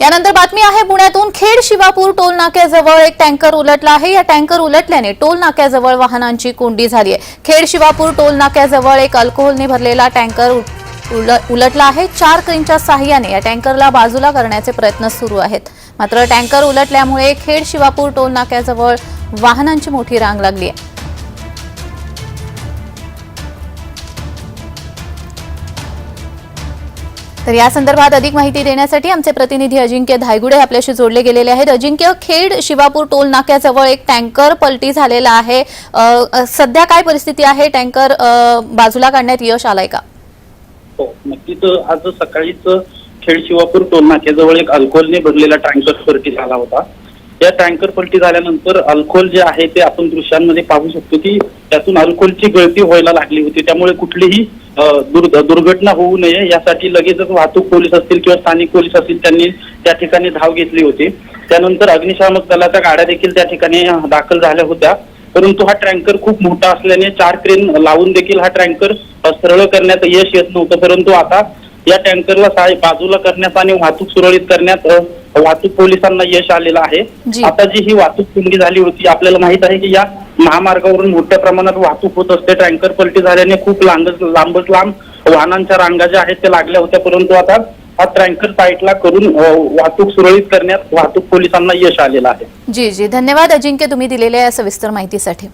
यानंतर बातमी आहे पुण्यातून खेड शिवापूर टोल नाक्याजवळ एक टँकर उलटला आहे. या टँकर उलटल्याने टोल नाक्याजवळ वाहनांची कोंडी झाली आहे. खेड शिवापूर टोल नाक्याजवळ एक अल्कोहोलने भरलेला टँकर उ- उल- उलटला आहे. चार क्रेनच्या साहाय्याने या टँकरला बाजूला करण्याचे प्रयत्न सुरू आहेत. मात्र टँकर उलटल्यामुळे खेड शिवापूर टोल नाक्याजवळ वाहनांची मोठी रांग लागली आहे. तर या संदर्भात अधिक माहिती देण्यासाठी आमचे प्रतिनिधी अजिंक्य धायगुडे आपल्याशी जोडले गेलेले आहेत. अजिंक्य खेड शिवापूर टोल नाक्याजवळ एक टँकर पलटी झालेला आहे. सध्या काय परिस्थिती आहे? टँकर बाजूला काढण्यात यश आलाय का? हो नक्कीच आज सकाळीच खेड शिवापूर टोल नाक्याजवळ एक अल्कोहोलने भरलेला टँकर पलटी झाला होता. या टँकर पलटी झाल्यानंतर अल्कोहोल जे आहे ते आपण दृश्यांमध्ये पाहू शकतो की त्यातून अल्कोहोलची गळती व्हायला लागली होती. त्यामुळे कुठलीही दुर्घटना होऊ नये यासाठी लगेचच वाहतूक पोलीस असतील किंवा स्थानिक पोलीस असतील त्यांनी त्या ठिकाणी धाव घेतली होती. त्यानंतर अग्निशामक दलाच्या गाड्या देखील त्या ठिकाणी दाखल झाल्या होत्या. परंतु हा टँकर खूप मोठा असल्याने चार क्रेन लावून देखील हा टँकर सरळ करण्यात यश येत नव्हतं. परंतु आता या टँकरला बाजूला करण्यात आणि वाहतूक सुरळीत करण्यात वाहतूक पोलिसांना यश आलेलं आहे. आता जी ही वाहतूक कोंडी झाली होती आपल्याला माहीत आहे की या महामार्गावरून मोठ्या प्रमाणात वाहतूक होत असते. टँकर पलटी झाल्याने खूप लांब लांबच लांब वाहनांच्या रांगा ज्या आहेत त्या लागल्या होत्या. परंतु आता हा टँकर साईडला करून वाहतूक सुरळीत करण्यात वाहतूक पोलिसांना यश आलेलं आहे. जी जी. धन्यवाद अजिंक्य तुम्ही दिलेल्या या सविस्तर माहितीसाठी.